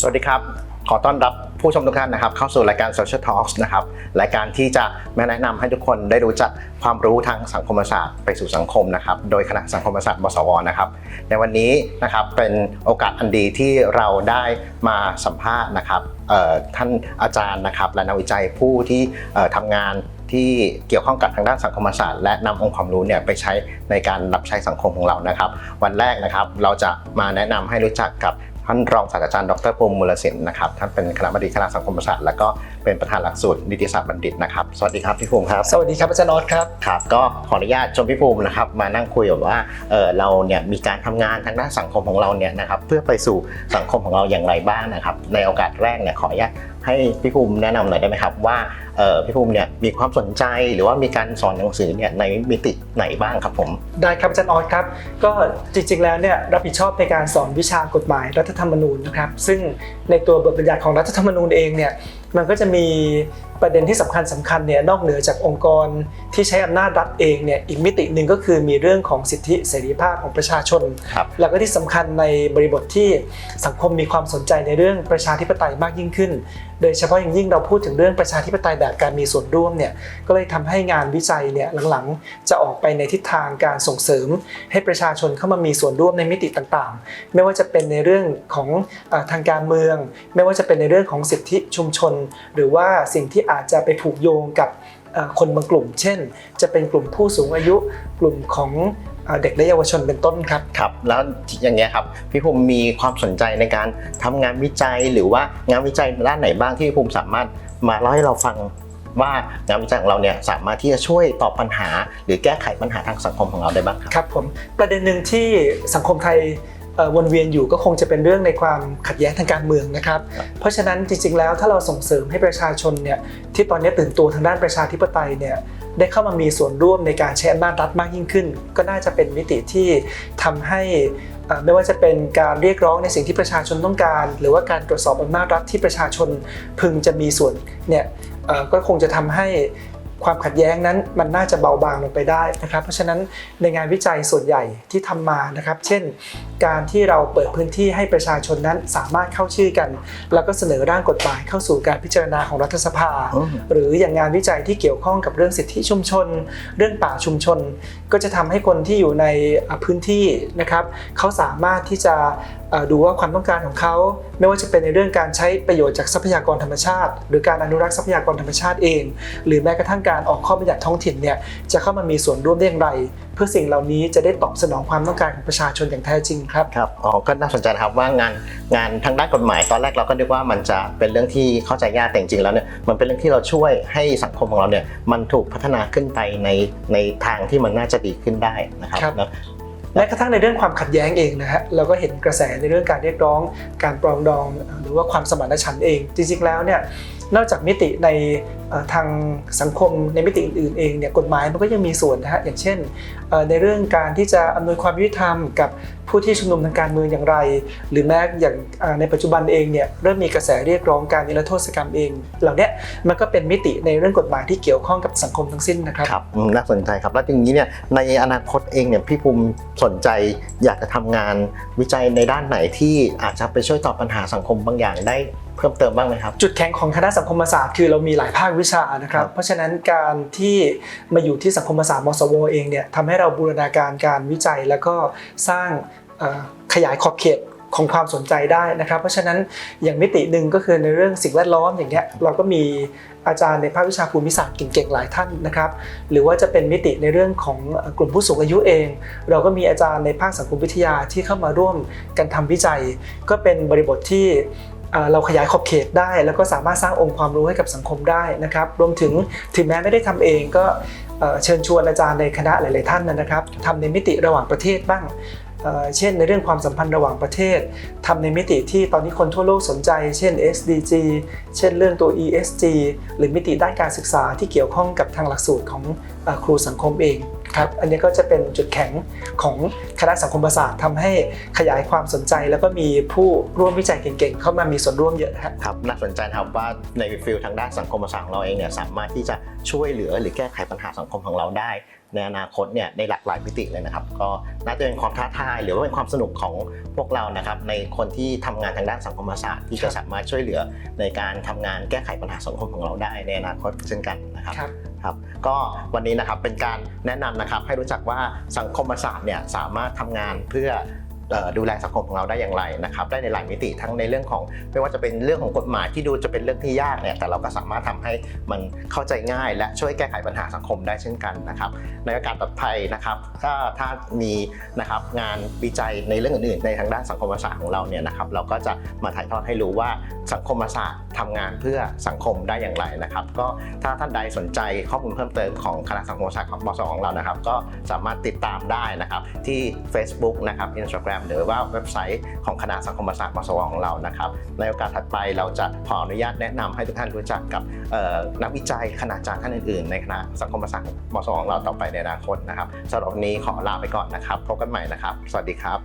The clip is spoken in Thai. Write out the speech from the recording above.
สวัสดีครับ ขอต้อนรับผู้ชมทุกท่านนะครับ เข้าสู่รายการ Social Talks นะครับ รายการที่จะมาแนะนำให้ทุกคนได้รู้จักความรู้ทางสังคมศาสตร์ไปสู่สังคมนะครับ โดยคณะสังคมศาสตร์มศวนะครับ ในวันนี้นะครับเป็นโอกาสอันดีที่เราได้มาสัมภาษณ์นะครับท่านอาจารย์นะครับและนักวิจัยผู้ที่เอ่อทำงานที่เกี่ยวข้องกับทางด้านสังคมศาสตร์และนำองค์ความรู้เนี่ยไปใช้ในการรับใช้สังคมของเรานะครับ วันแรกนะครับเราจะมาแนะนำให้รู้จักกับ ท่านรองศาสตราจารย์ดรภูมิมูลศิลป์นะครับท่านเป็นคณะบดีคณะสังคมศาสตร์และก็เป็นประธานหลักสูตรนิติศาสตร์บัณฑิตนะครับสวัสดีครับพี่ภูมิครับสวัสดีครับอาจารย์นอตครับครับก็ขออนุญาตชมพี่ภูมินะครับมานั่งคุยแบบว่าเออเราเนี่ยมีการทำงานทางด้านสังคมของเราเนี่ยนะครับเพื่อไปสู่สังคมของเราอย่างไรบ้างนะครับในโอกาสแรกเนี่ยขออนุญาตให้พี่ภูมิแนะนำหน่อยได้ไหมครับว่าเออพี่ภูมิเนี่ยมีความสนใจหรือว่ามีการสอนหนังสือเนี่ยในมิติไหนบ้างครับผม ได้ครับอาจารย์ออสครับ ก็จริงๆแล้วเนี่ยรับผิดชอบในการสอนวิชากฎหมายรัฐธรรมนูญนะครับ ซึ่งในตัวบทบัญญัติของรัฐธรรมนูญเองเนี่ยมันก็จะมีประเด็นที่สำคัญสำคัญเนี่ยนอกเหนือจากองค์กรที่ใช้อำนาจรัฐเองเนี่ยอีกมิติหนึ่งก็คือมีเรื่องของสิทธิเสรีภาพของประชาชนครับแล้วก็ที่สำคัญในบริบทที่สังคมมีความสนใจในเรื่องประชาธิปไตยมากยิ่งขึ้น โดยเฉพาะอย่างยิ่งเราพูดถึงเรื่องประชาธิปไตยแบบการมีส่วนร่วมเนี่ยก็เลยทำให้งานวิจัยเนี่ยหลังๆ จะออกไปในทิศทางการส่งเสริม ให้ประชาชนเข้ามามีส่วนร่วมในมิติต่างๆ ไม่ว่าจะเป็นในเรื่องของเออทางการเมือง ไม่ว่าจะเป็นในเรื่องของสิทธิชุมชนหรือว่าสิ่งที่อาจจะไปผูกโยงกับเอ่อคนบางกลุ่ม เช่น จะเป็นกลุ่มผู้สูงอายุกลุ่มของเอ่อเด็กและเยาวชนเป็นต้นครับครับ แล้วอย่างเงี้ยครับพี่ภูมิมีความสนใจในการทำงานวิจัยหรือว่างานวิจัยด้านไหนบ้างที่พี่ภูมิสามารถมาเล่าให้เราฟังว่างานวิจัยของเราเนี่ยสามารถที่จะช่วยตอบปัญหา หรือแก้ไขปัญหาทางสังคมของเราได้บ้างครับครับผมประเด็นหนึ่งที่สังคมไทยเอ่อ วนเวียนอยู่ก็คงจะเป็นเรื่องในความขัดแย้งทางการเมืองนะครับครับ เพราะฉะนั้นจริงๆแล้วถ้าเราส่งเสริมให้ประชาชนเนี่ยที่ตอนนี้ตื่นตัวทางด้านประชาธิปไตยเนี่ยได้เข้ามามีส่วนร่วมในการใช้อำนาจรัฐมากยิ่งขึ้น ก็น่าจะเป็นมิติที่ทำให้เอ่อไม่ว่าจะเป็นการเรียกร้องในสิ่งที่ประชาชนต้องการ หรือว่าการตรวจสอบอำนาจรัฐที่ประชาชนพึงจะมีส่วนเนี่ยเอ่อก็คงจะทำให้ ความขัดแย้งนั้นมันน่าจะเบาบางลงไปได้นะครับ เพราะฉะนั้นในงานวิจัยส่วนใหญ่ที่ทำมานะครับ เช่น การที่เราเปิดพื้นที่ให้ประชาชนนั้นสามารถเข้าชื่อกัน แล้วก็เสนอร่างกฎหมายเข้าสู่การพิจารณาของรัฐสภาอืมหรืออย่างงานวิจัยที่เกี่ยวข้องกับเรื่องสิทธิชุมชน เรื่องป่าชุมชน ก็จะทำให้คนที่อยู่ในอะพื้นที่นะครับเขาสามารถที่จะเอ่อดูว่าความต้องการของเขา ไม่ว่าจะเป็นในเรื่องการใช้ประโยชน์จากทรัพยากรธรรมชาติ หรือการอนุรักษ์ทรัพยากรธรรมชาติเอง หรือแม้กระทั่งการออกข้อบัญญัติท้องถิ่นเนี่ยจะเข้ามามีส่วนร่วมได้อย่างไร เพื่อสิ่งเหล่านี้จะได้ตอบสนองความต้องการของประชาชนอย่างแท้จริงครับครับอ๋อก็น่าสนใจนะครับว่างานงานทางด้านกฎหมาย ตอนแรกเราก็นึกว่ามันจะเป็นเรื่องที่เข้าใจยากแต่จริงๆแล้วเนี่ยมันเป็นเรื่องที่เราช่วยให้สังคมของเราเนี่ยมันถูกพัฒนาขึ้นไปในในทางที่มันน่าจะดีขึ้นได้นะครับครับ แล้วแม้กระทั่งในเรื่องความขัดแย้งเองนะฮะเราก็เห็นกระแสในเรื่องการเรียกร้อง การปรองดอง หรือว่าความสมานฉันท์เอง จริงๆแล้วเนี่ย นอกจากมิติในทางสังคมในมิติอื่นๆเองเนี่ยกฎหมายมันก็ยังมีส่วนนะฮะอย่างเช่น ในเรื่องการที่จะอำนวยความยุติธรรมกับผู้ที่ชุมนุมทางการเมืองอย่างไร หรือแม้อย่างในปัจจุบันเองเนี่ยเริ่มมีกระแสเรียกร้องการนิรโทษกรรมเอง เหล่านี้มันก็เป็นมิติในเรื่องกฎหมายที่เกี่ยวข้องกับสังคมทั้งสิ้นนะครับครับน่าสนใจครับแล้วอย่างนี้เนี่ยในอนาคตเองเนี่ยพี่ภูมิสนใจอยากจะทำงานวิจัยในด้านไหนที่อาจจะไปช่วยตอบปัญหาสังคมบางอย่างได้ เพิ่มเติมบ้างไหมครับ จุดแข็งของคณะสังคมศาสตร์คือเรามีหลายภาควิชานะครับครับ เพราะฉะนั้นการที่มาอยู่ที่สังคมศาสตร์มศวเองเนี่ยทำให้เราบูรณาการการวิจัยแล้วก็สร้างเอ่อขยายขอบเขตของความสนใจได้นะครับ เพราะฉะนั้นอย่างมิติหนึ่งก็คือในเรื่องสิ่งแวดล้อมอย่างเงี้ยเราก็มีอาจารย์ในภาควิชาภูมิศาสตร์เก่งๆหลายท่านนะครับ หรือว่าจะเป็นมิติในเรื่องของเอ่อกลุ่มผู้สูงอายุเอง เราก็มีอาจารย์ในภาคสังคมวิทยาที่เข้ามาร่วมกันทำวิจัย ก็เป็นบริบทที่ เราขยายขอบเขตได้ แล้วก็สามารถสร้างองค์ความรู้ให้กับสังคมได้นะครับ รวมถึงถึงแม้ไม่ได้ทำเองก็เชิญชวนอาจารย์ในคณะหลาย ๆ ท่านนะครับทำในมิติระหว่างประเทศบ้างเช่นในเรื่องความสัมพันธ์ระหว่างประเทศทำในมิติที่ตอนนี้คนทั่วโลกสนใจ เช่น SDG เช่นเรื่องตัว ESG หรือมิติด้านการศึกษาที่เกี่ยวข้องกับทางหลักสูตรของครูสังคมเองครับ อันนี้ก็จะเป็นจุดแข็งของ คณะสังคมศาสตร์ทำให้ขยายความสนใจ แล้วก็มีผู้ร่วมวิจัยเก่งๆ เข้ามามีส่วนร่วมเยอะครับครับน่าสนใจนะครับว่าในฟิลทางด้านสังคมศาสตร์ของเราเองเนี่ยสามารถที่จะช่วยเหลือหรือแก้ไขปัญหาสังคมของเราได้ ในอนาคตเนี่ยในหลากหลายมิติเลยนะครับ ก็น่าจะเป็นความท้าทายหรือว่าเป็นความสนุกของพวกเรานะครับในคนที่ทำงานทางด้านสังคมศาสตร์ที่จะสามารถช่วยเหลือในการทำงานแก้ไขปัญหาสังคมของเราได้ในอนาคตเช่นกันนะครับครับครับก็วันนี้นะครับเป็นการแนะนำนะครับให้รู้จักว่าสังคมศาสตร์เนี่ยสามารถทำงานเพื่อเอ่อ ดูแลสังคมของเราได้อย่างไรนะครับได้ในหลายมิติทั้งในเรื่องของ ไม่ว่าจะเป็นเรื่องของกฎหมายที่ดูจะเป็นเรื่องที่ยากเนี่ยแต่เราก็สามารถทำให้มันเข้าใจง่าย และช่วยแก้ไขปัญหาสังคมได้เช่นกันนะครับในโอกาสต่อไปนะครับถ้าถ้ามีนะครับงานวิจัยในเรื่องอื่นๆ ในทางด้านสังคมศาสตร์ของเราเนี่ยนะครับเราก็จะมาถ่ายทอดให้รู้ว่าสังคมศาสตร์ทำงานเพื่อสังคมได้อย่างไรนะครับ ก็ถ้าท่านใดสนใจข้อมูลเพิ่มเติมของคณะสังคมศาสตร์ของมสของเรานะครับ ก็สามารถติดตามได้นะครับที่ Facebook นะครับ Instagram หรือว่าเว็บไซต์ของคณะสังคมศาสตร์มสวของเรานะครับ ในโอกาสถัดไปเราจะขออนุญาตแนะนำให้ทุกท่านรู้จักกับนักวิจัยคณาจารย์ท่านอื่นๆ ในคณะสังคมศาสตร์มสวของเราต่อไปในอนาคตนะครับสำหรับวันนี้ขอลาไปก่อนนะครับพบกันใหม่นะครับ สวัสดีครับ